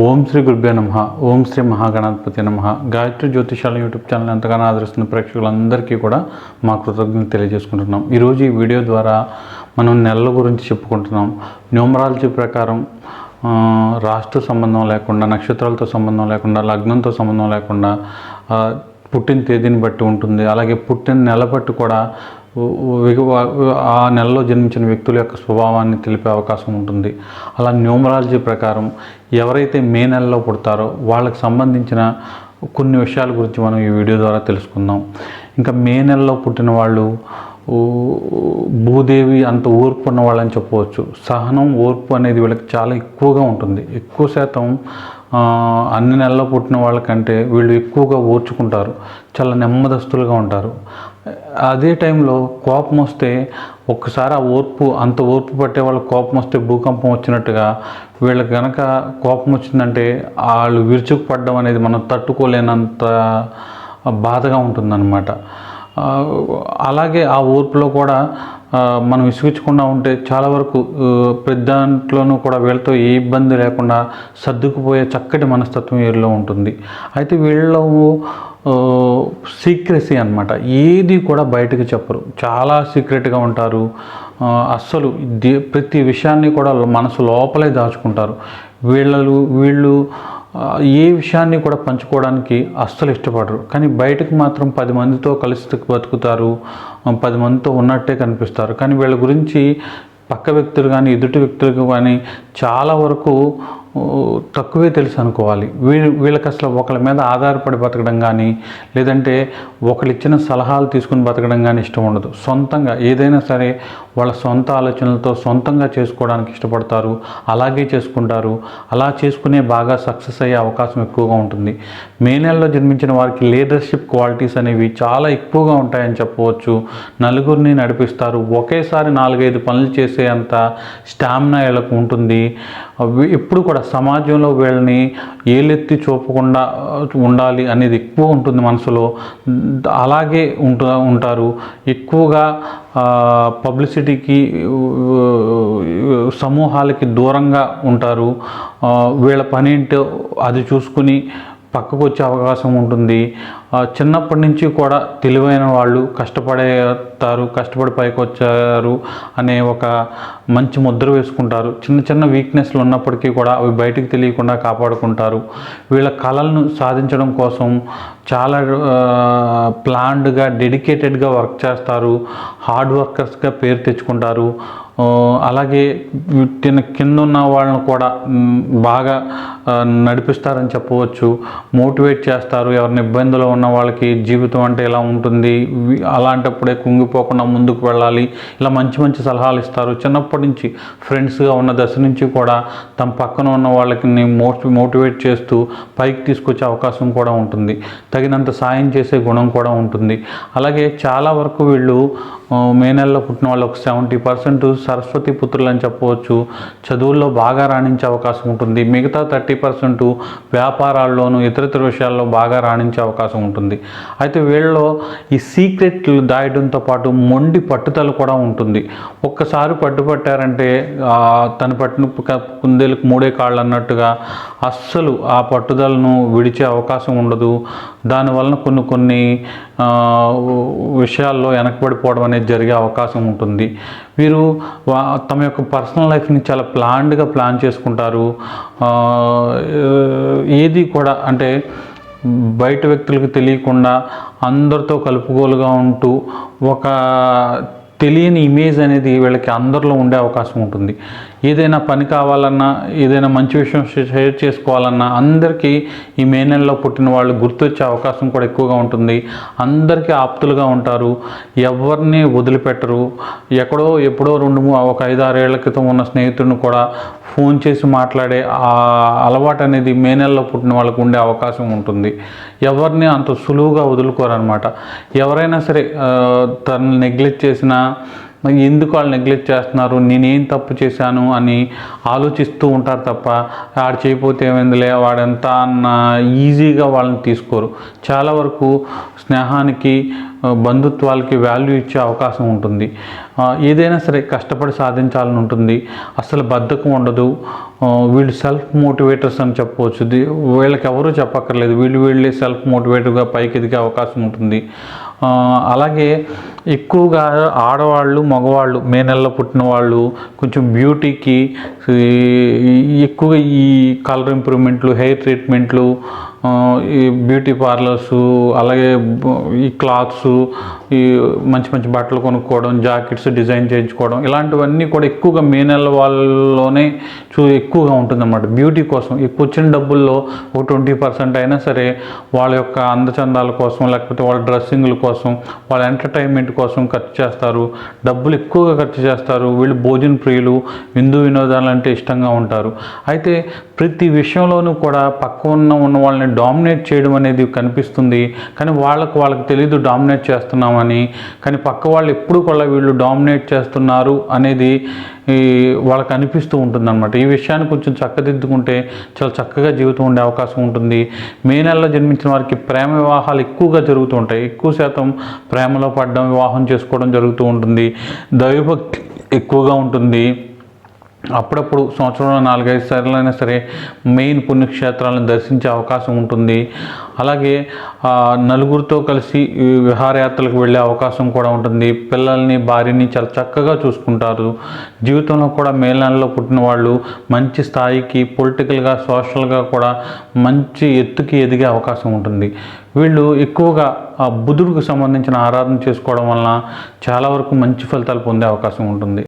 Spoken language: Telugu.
ఓం శ్రీ గురుభ్యో నమ. ఓం శ్రీ మహాగణాధిపతి నమ. గాయత్రి జ్యోతిషాల యూట్యూబ్ ఛానల్ ఎంతగానో ఆదరిస్తున్న ప్రేక్షకులందరికీ కూడా మా కృతజ్ఞత తెలియజేసుకుంటున్నాం. ఈరోజు ఈ వీడియో ద్వారా మనం నెలల గురించి చెప్పుకుంటున్నాం. న్యూమరాలజీ ప్రకారం రాష్ట్ర సంబంధం లేకుండా నక్షత్రాలతో సంబంధం లేకుండా లగ్నంతో సంబంధం లేకుండా పుట్టిన తేదీని బట్టి ఉంటుంది. అలాగే పుట్టిన నెల బట్టి కూడా ఆ నెలలో జన్మించిన వ్యక్తుల యొక్క స్వభావాన్ని తెలిపే అవకాశం ఉంటుంది. అలా న్యూమరాలజీ ప్రకారం ఎవరైతే మే నెలలో పుడతారో వాళ్ళకి సంబంధించిన కొన్ని విషయాల గురించి మనం ఈ వీడియో ద్వారా తెలుసుకుందాం. ఇంకా మే నెలలో పుట్టిన వాళ్ళు భూదేవి అంత ఓర్పు ఉన్న వాళ్ళని చెప్పవచ్చు. సహనం ఓర్పు అనేది వీళ్ళకి చాలా ఎక్కువగా ఉంటుంది. ఎక్కువ శాతం అన్ని నెలల్లో పుట్టిన వాళ్ళకంటే వీళ్ళు ఎక్కువగా ఓర్చుకుంటారు. చాలా నెమ్మదస్తులుగా ఉంటారు. అదే టైంలో కోపం వస్తే ఒక్కసారి ఆ ఓర్పు అంత ఓర్పు పట్టే వాళ్ళకి కోపం వస్తే భూకంపం వచ్చినట్టుగా వీళ్ళకి కనుక కోపం వచ్చిందంటే వాళ్ళు విరుచుకుపడడం అనేది మనం తట్టుకోలేనంత బాధగా ఉంటుందన్నమాట. అలాగే ఆ ఓర్పులో కూడా మనం విసిగించకుండా ఉంటే చాలా వరకు ఆ, ప్రతి దాంట్లోనూ కూడా వీళ్ళతో ఏ ఇబ్బంది లేకుండా సర్దుకుపోయే చక్కటి మనస్తత్వం వీళ్ళలో ఉంటుంది. అయితే వీళ్ళలో సీక్రెసీ అనమాట ఏది కూడా బయటకు చెప్పరు. చాలా సీక్రెట్గా ఉంటారు. అస్సలు దే- ప్రతి విషయాన్ని కూడా మనసు లోపలే దాచుకుంటారు. వీళ్ళు వీళ్ళు ఏ విషయాన్ని కూడా పంచుకోవడానికి అస్సలు ఇష్టపడరు. కానీ బయటకు మాత్రం పది మందితో కలిసి బతుకుతారు. పది మందితో ఉన్నట్టే కనిపిస్తారు. కానీ వీళ్ళ గురించి పక్క వ్యక్తులు కానీ ఎదుటి వ్యక్తులకు కానీ చాలా వరకు తక్కువే తెలుసు అనుకోవాలి. వీళ్ళు వీళ్ళకి అసలు ఒకళ్ళ మీద ఆధారపడి బతకడం కానీ లేదంటే ఒకళ్ళు ఇచ్చిన సలహాలు తీసుకుని బతకడం కానీ ఇష్టం ఉండదు. సొంతంగా ఏదైనా సరే వాళ్ళ సొంత ఆలోచనలతో సొంతంగా చేసుకోవడానికి ఇష్టపడతారు. అలాగే చేసుకుంటారు. అలా చేసుకునే బాగా సక్సెస్ అయ్యే అవకాశం ఎక్కువగా ఉంటుంది. మే నెలలో జన్మించిన వారికి లీడర్షిప్ క్వాలిటీస్ అనేవి చాలా ఎక్కువగా ఉంటాయని చెప్పవచ్చు. నలుగురిని నడిపిస్తారు. ఒకేసారి నాలుగైదు పనులు చేసే అంత స్టామినా వీళ్ళకు ఉంటుంది. ఎప్పుడు కూడా సమాజంలో వీళ్ళని ఏలెత్తి చూపకుండా ఉండాలి అనేది ఎక్కువ ఉంటుంది మనసులో. అలాగే ఉంటు ఉంటారు. ఎక్కువగా పబ్లిసిటీకి సమూహాలకి దూరంగా ఉంటారు. వీళ్ళ పని ఏంటో అది చూసుకుని పక్కకు వచ్చే అవకాశం ఉంటుంది. చిన్నప్పటి నుంచి కూడా తెలివైన వాళ్ళు కష్టపడేస్తారు కష్టపడి పైకి వచ్చారు అనే ఒక మంచి ముద్ర వేసుకుంటారు. చిన్న చిన్న వీక్నెస్లు ఉన్నప్పటికీ కూడా అవి బయటికి తెలియకుండా కాపాడుకుంటారు. వీళ్ళ కళలను సాధించడం కోసం చాలా ప్లాన్డ్గా డెడికేటెడ్గా వర్క్ చేస్తారు. హార్డ్ వర్కర్స్గా పేరు తెచ్చుకుంటారు. అలాగే వీటిన కింద ఉన్న వాళ్ళని కూడా బాగా నడిపిస్తారని చెప్పవచ్చు. మోటివేట్ చేస్తారు. ఎవరిని ఇబ్బందులు ఉన్న వాళ్ళకి జీవితం అంటే ఎలా ఉంటుంది. అలాంటప్పుడే కుంగిపోకుండా ముందుకు వెళ్ళాలి. ఇలా మంచి మంచి సలహాలు ఇస్తారు. చిన్నప్పటి నుంచి ఫ్రెండ్స్గా ఉన్న దశ నుంచి కూడా తమ పక్కన ఉన్న వాళ్ళకి మోటి మోటివేట్ చేస్తూ పైకి తీసుకొచ్చే అవకాశం కూడా ఉంటుంది. తగినంత సాయం చేసే గుణం కూడా ఉంటుంది. అలాగే చాలా వరకు వీళ్ళు మే నెలలో పుట్టిన వాళ్ళు ఒక సెవెంటీ పర్సెంట్ సరస్వతి పుత్రులు అని చెప్పవచ్చు చదువుల్లో బాగా రాణించే అవకాశం ఉంటుంది. మిగతా థర్టీ పర్సెంట్ వ్యాపారాల్లోనూ ఇతరితర విషయాల్లో బాగా రాణించే అవకాశం ఉంటుంది. అయితే వీళ్ళలో ఈ సీక్రెట్లు దాయడంతో పాటు మొండి పట్టుదల కూడా ఉంటుంది. ఒక్కసారి పట్టుపట్టారంటే తను పట్టిన కుందేలకు మూడే కాళ్ళు అన్నట్టుగా అస్సలు ఆ పట్టుదలను విడిచే అవకాశం ఉండదు. దానివలన కొన్ని కొన్ని విషయాల్లో వెనకబడిపోవడం అనేది జరిగే అవకాశం ఉంటుంది. వీరు వా- తమ యొక్క పర్సనల్ లైఫ్ని చాలా ప్లాన్డ్గా ప్లాన్ చేసుకుంటారు. ఏది కూడా అంటే బయట వ్యక్తులకు తెలియకుండా అందరితో కలుపుగోలుగా ఉంటూ ఒక తెలియని ఇమేజ్ అనేది వీళ్ళకి అందరిలో ఉండే అవకాశం ఉంటుంది. ఏదైనా పని కావాలన్నా ఏదైనా మంచి విషయం షేర్ చేసుకోవాలన్నా అందరికీ ఈ మే నెలలో పుట్టిన వాళ్ళు గుర్తొచ్చే అవకాశం కూడా ఎక్కువగా ఉంటుంది. అందరికీ ఆప్తులుగా ఉంటారు. ఎవరిని వదిలిపెట్టరు. ఎక్కడో ఎప్పుడో రెండు ఒక ఐదు ఆరేళ్ళ క్రితం ఉన్న స్నేహితుడిని కూడా ఫోన్ చేసి మాట్లాడే ఆ అలవాటు అనేది మే నెలలో పుట్టిన వాళ్ళకు ఉండే అవకాశం ఉంటుంది. ఎవరిని అంత సులువుగా వదులుకోరనమాట ఎవరైనా సరే తను నెగ్లెక్ట్ చేసినా మరి ఎందుకు వాళ్ళు నెగ్లెక్ట్ చేస్తున్నారు? నేనేం తప్పు చేశాను అని ఆలోచిస్తూ ఉంటారు తప్ప ఆడు చేయకపోతే ఏమైందిలే? వాడెంత అన్న ఈజీగా వాళ్ళని తీసుకోరు. చాలా వరకు స్నేహానికి బంధుత్వాలకి వాల్యూ ఇచ్చే అవకాశం ఉంటుంది. ఏదైనా సరే కష్టపడి సాధించాలని ఉంటుంది. అసలు బద్ధకం ఉండదు. వీళ్ళు సెల్ఫ్ మోటివేటర్స్ అని చెప్పవచ్చు. వీళ్ళకి ఎవరూ చెప్పక్కర్లేదు. వీళ్ళు వీళ్ళే సెల్ఫ్ మోటివేటర్గా పైకి ఎదిగే అవకాశం ఉంటుంది. అలాగే ఎక్కువగా ఆడవాళ్ళు మగవాళ్ళు మే నెలలో పుట్టిన వాళ్ళు కొంచెం బ్యూటీకి ఎక్కువగా ఈ కలర్ ఇంప్రూవ్మెంట్లు హెయిర్ ట్రీట్మెంట్లు ఈ బ్యూటీ పార్లర్స్ అలాగే ఈ క్లాత్స్ ఈ మంచి మంచి బట్టలు కొనుక్కోవడం జాకెట్స్ డిజైన్ చేయించుకోవడం ఇలాంటివన్నీ కూడా ఎక్కువగా మే నెల వాళ్ళలోనే చూ ఎక్కువగా ఉంటుందన్నమాట. బ్యూటీ కోసం ఎక్కువ వచ్చిన డబ్బుల్లో ఒక ట్వంటీ పర్సెంట్ అయినా సరే వాళ్ళ యొక్క అందచందాల కోసం లేకపోతే వాళ్ళ డ్రెస్సింగ్ల కోసం వాళ్ళ ఎంటర్టైన్మెంట్ కోసం ఖర్చు చేస్తారు. డబ్బులు ఎక్కువగా ఖర్చు చేస్తారు. వీళ్ళు భోజన ప్రియులు విందు వినోదాలు అంటే ఇష్టంగా ఉంటారు. అయితే ప్రతి విషయంలోనూ కూడా పక్క ఉన్న ఉన్న వాళ్ళని డామినేట్ చేయడం అనేది కనిపిస్తుంది. కానీ వాళ్ళకు వాళ్ళకి తెలియదు డామినేట్ చేస్తున్నామని. కానీ పక్క వాళ్ళు ఎప్పుడు కూడా వీళ్ళు డామినేట్ చేస్తున్నారు అనేది ఈ వాళ్ళకి అనిపిస్తూ ఉంటుందన్నమాట. ఈ విషయాన్ని కొంచెం చక్కదిద్దుకుంటే చాలా చక్కగా జీవితం ఉండే అవకాశం ఉంటుంది. మే నెలలో జన్మించిన వారికి ప్రేమ వివాహాలు ఎక్కువగా జరుగుతూ ఉంటాయి. ఎక్కువ శాతం ప్రేమలో పడడం వివాహం చేసుకోవడం జరుగుతూ ఉంటుంది. దైవభక్తి ఎక్కువగా ఉంటుంది. అప్పుడప్పుడు సంవత్సరంలో నాలుగైదు సార్లైనా సరే మెయిన్ పుణ్యక్షేత్రాలను దర్శించే అవకాశం ఉంటుంది. అలాగే నలుగురితో కలిసి విహారయాత్రలకు వెళ్ళే అవకాశం కూడా ఉంటుంది. పిల్లల్ని భార్యని చాలా చక్కగా చూసుకుంటారు. జీవితంలో కూడా మేల్ నెలలో పుట్టిన వాళ్ళు మంచి స్థాయికి పొలిటికల్గా సోషల్గా కూడా మంచి ఎత్తుకి ఎదిగే అవకాశం ఉంటుంది. వీళ్ళు ఎక్కువగా ఆ బుధుడికి సంబంధించిన ఆరాధన చేసుకోవడం వలన చాలా వరకు మంచి ఫలితాలు పొందే అవకాశం ఉంటుంది.